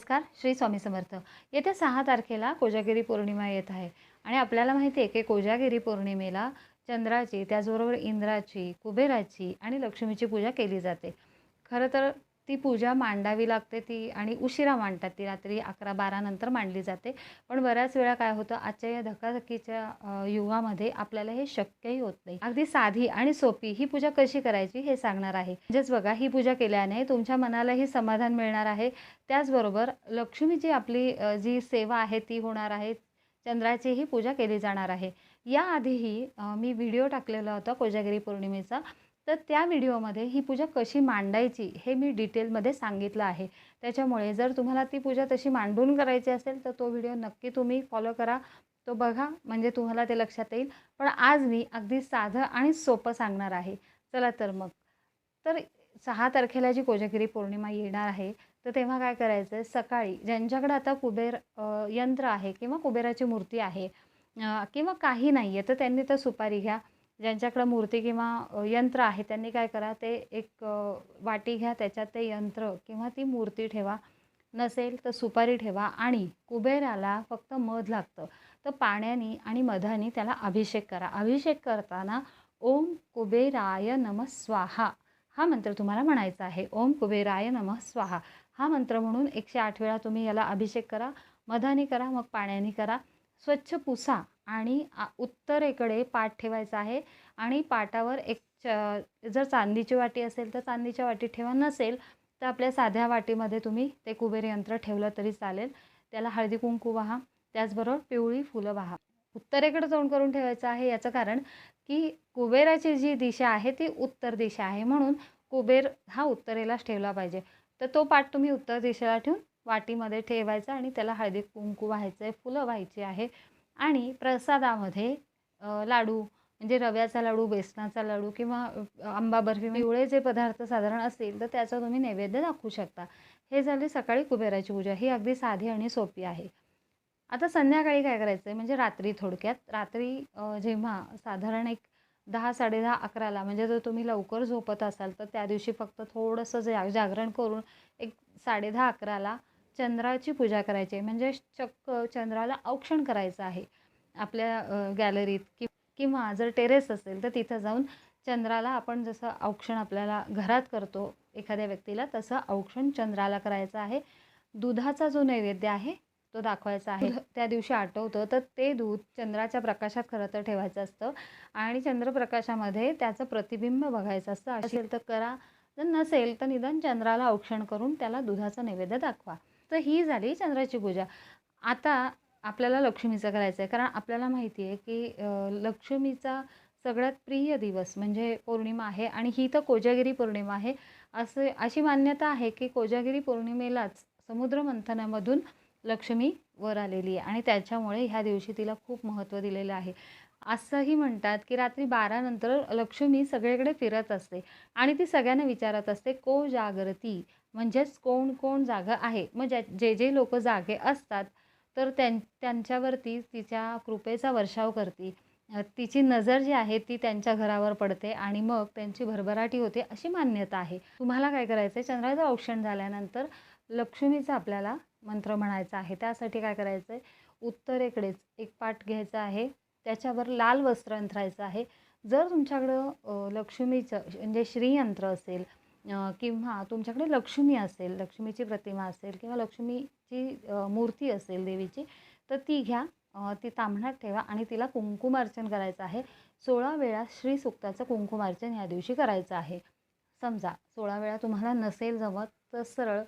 नमस्कार श्री स्वामी समर्थ. येत्या सहा तारखेला कोजागिरी पौर्णिमा येत आहे आणि आपल्याला माहिती आहे की कोजागिरी पौर्णिमेला चंद्राची त्याचबरोबर इंद्राची कुबेराची आणि लक्ष्मीची पूजा केली जाते. खरं तर ती पूजा मांडावी लागते ती आणि उशिरा मांडतात. ती रात्री अकरा बारानंतर मांडली जाते. पण बऱ्याच वेळा काय होतं आजच्या या धकाधकीच्या युगामध्ये आपल्याला हे शक्यही होत नाही. अगदी साधी आणि सोपी ही पूजा कशी करायची हे सांगणार आहे. म्हणजेच बघा ही पूजा केल्याने तुमच्या मनालाही समाधान मिळणार आहे. त्याचबरोबर लक्ष्मीची आपली जी सेवा आहे ती होणार आहे. चंद्राचीही पूजा केली जाणार आहे. याआधीही मी व्हिडिओ टाकलेला होता कोजागिरी पौर्णिमेचा. तर त्या व्हिडिओमध्ये ही पूजा कशी मांडायची हे मी डिटेलमध्ये सांगितलं आहे. त्याच्यामुळे जर तुम्हाला ती पूजा तशी मांडून करायची असेल तर तो व्हिडिओ नक्की तुम्ही फॉलो करा. तो बघा म्हणजे तुम्हाला ते लक्षात येईल. पण आज मी अगदी साधं आणि सोपं सांगणार आहे. चला तर मग. तर सहा तारखेला जी कोजागिरी पौर्णिमा येणार आहे तर तेव्हा काय करायचं आहे सकाळी ज्यांच्याकडे आता कुबेर यंत्र आहे किंवा कुबेराची मूर्ती आहे किंवा काही नाही आहे तर त्यांनी तर सुपारी घ्या. ज्यांच्याकडं मूर्ती किंवा यंत्र आहे त्यांनी काय करा ते एक वाटी घ्या त्याच्यात ते यंत्र किंवा ती मूर्ती ठेवा. नसेल तर सुपारी ठेवा आणि कुबेराला फक्त मध लागतं. तर पाण्याने आणि मधाने त्याला अभिषेक करा. अभिषेक करताना ओम कुबेराय नम स्वाहा. हा मंत्र तुम्हाला म्हणायचा आहे. ओम कुबेराय नमः स्वाहा. हा मंत्र म्हणून एकशे आठ वेळा तुम्ही याला अभिषेक करा. मधाने करा मग पाण्याने करा. स्वच्छ पुसा. आणि आ- उत्तरेकडे पाठ ठेवायचा आहे. आणि पाटावर एक च जर चांदीची वाटी असेल तर चांदीच्या वाटी ठेवा. नसेल तर आपल्या साध्या वाटीमध्ये तुम्ही ते कुबेर यंत्र ठेवलं तरी चालेल. त्याला हळदी कुंकू वाहा. त्याचबरोबर पिवळी फुलं वाहा. उत्तरेकडे तोंड करून ठेवायचं आहे याचं कारण की कुबेराची जी दिशा आहे ती उत्तर दिशा आहे. म्हणून कुबेर हा उत्तरेलाच ठेवला पाहिजे. तर तो पाठ तुम्ही उत्तर दिशेला ठेवून वाटीमध्ये ठेवायचा आणि त्याला हळदी कुंकू व्हायचं आहे. फुलं व्हायची आहे. आणि प्रसादामध्ये लाडू म्हणजे रव्याचा लाडू बेसनाचा लाडू किंवा आंबा बर्फी म्हणजे एवढे जे पदार्थ साधारण असतील तर त्याचा तुम्ही नैवेद्य दाखवू शकता. हे झाले सकाळी कुबेराची पूजा. ही अगदी साधी आणि सोपी आहे. आता संध्याकाळी काय करायचं आहे म्हणजे रात्री थोडक्यात. रात्री जेव्हा साधारण एक दहा साडेदहा अकराला म्हणजे जर तुम्ही लवकर झोपत असाल तर त्या दिवशी फक्त थोडंसं जा जागरण करून एक साडेदहा अकराला चंद्राची पूजा करायची आहे. म्हणजे चक्क चंद्राला औक्षण करायचं आहे. आपल्या गॅलरीत कि किंवा जर टेरेस असेल तर तिथं जाऊन चंद्राला आपण जसं औक्षण आपल्याला घरात करतो एखाद्या व्यक्तीला तसं औक्षण चंद्राला करायचं आहे. दुधाचा जो नैवेद्य आहे तो दाखवायचा आहे. त्या दिवशी आठवतं तर ते दूध चंद्राच्या प्रकाशात खरं तर ठेवायचं असतं. आणि चंद्रप्रकाशामध्ये त्याचं प्रतिबिंब बघायचं असतं. असेल तर करा जर नसेल तर निदान चंद्राला औक्षण करून त्याला दुधाचा नैवेद्य दाखवा. तर ही झाली चंद्राची पूजा. आता आपल्याला लक्ष्मीचं करायचं आहे कारण आपल्याला माहिती आहे की लक्ष्मीचा सगळ्यात प्रिय दिवस म्हणजे पौर्णिमा आहे आणि ही तर कोजागिरी पौर्णिमा आहे. असे अशी मान्यता आहे की कोजागिरी पौर्णिमेलाच समुद्रमंथनामधून लक्ष्मी वर आलेली आहे आणि त्याच्यामुळे ह्या दिवशी तिला खूप महत्त्व दिलेलं आहे. असंही म्हणतात की रात्री बारानंतर लक्ष्मी सगळीकडे फिरत असते आणि ती सगळ्यांना विचारत असते को जागृती म्हणजेच कोण कोण जागं आहे. मग ज्या जे जे लोक जागे असतात तर त्यां त्यांच्यावरती तिच्या कृपेचा वर्षाव करते तिची नजर जी आहे ती त्यांच्या घरावर पडते आणि मग त्यांची भरभराटी होते अशी मान्यता आहे. तुम्हाला काय करायचं आहे चंद्राचं औक्षण झाल्यानंतर लक्ष्मीचा आपल्याला मंत्र म्हणायचा आहे. त्यासाठी काय करायचं आहे उत्तरेकडेच एक पाठ घ्यायचा आहे. त्याच्यावर लाल वस्त्र अंथरायचं आहे. जर तुमच्याकडं लक्ष्मीचं म्हणजे श्रीयंत्र असेल किंवा तुमच्याकडे लक्ष्मी असेल लक्ष्मीची प्रतिमा असेल किंवा लक्ष्मीची मूर्ती असेल देवीची तर ती घ्या. ती तांबणात ठेवा आणि तिला कुंकुमार्चन करायचं आहे. सोळा वेळा श्री सुक्ताचं कुंकुमार्चन ह्या दिवशी करायचं आहे. समजा सोळा वेळा तुम्हाला नसेल जमत तर सरळ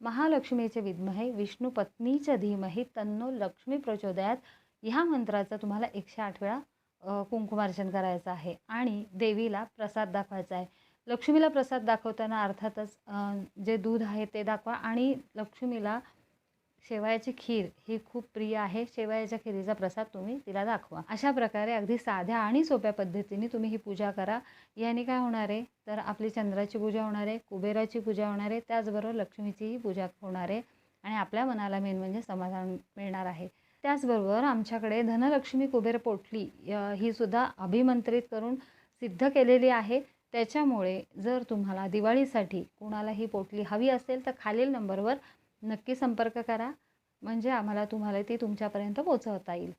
महालक्ष्मीचे विद्महे विष्णू पत्नीच्या धीमही तन्नो लक्ष्मी प्रचोदयात. ह्या मंत्राचं तुम्हाला एकशे आठ वेळा कुंकुमार्चन करायचं आहे. आणि देवीला प्रसाद दाखवायचा आहे. लक्ष्मीला प्रसाद दाखवताना अर्थातच जे दूध आहे ते दाखवा. आणि लक्ष्मीला शेवयाची खीर ही खूप प्रिय आहे. शेवयाच्या खिरीचा प्रसाद तुम्ही तिला दाखवा. अशा प्रकारे अगदी साध्या आणि सोप्या पद्धतीने तुम्ही ही पूजा करा. याने काय होणार आहे? तर आपली चंद्राची पूजा होणार आहे कुबेराची पूजा होणार आहे त्याचबरोबर लक्ष्मीचीही पूजा होणार आहे. आणि आपल्या मनाला मेन म्हणजे समाधान मिळणार आहे. त्याचबरोबर आमच्याकडे धनलक्ष्मी कुबेर पोटली ही सुद्धा अभिमंत्रित करून सिद्ध केलेली आहे. त्याच्यामुळे जर तुम्हाला दिवाळीसाठी कोणालाही पोटली हवी असेल तर खालील नंबरवर नक्की संपर्क करा. म्हणजे आम्हाला तुम्हाला ती तुमच्यापर्यंत पोचवता येईल.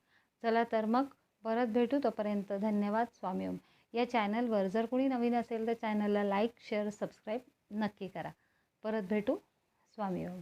चला तर मग परत भेटू. तोपर्यंत धन्यवाद. स्वामी ओम. या चॅनलवर जर कोणी नवीन असेल तर चॅनलला लाईक शेअर सबस्क्राईब नक्की करा. परत भेटू. स्वामी ओम.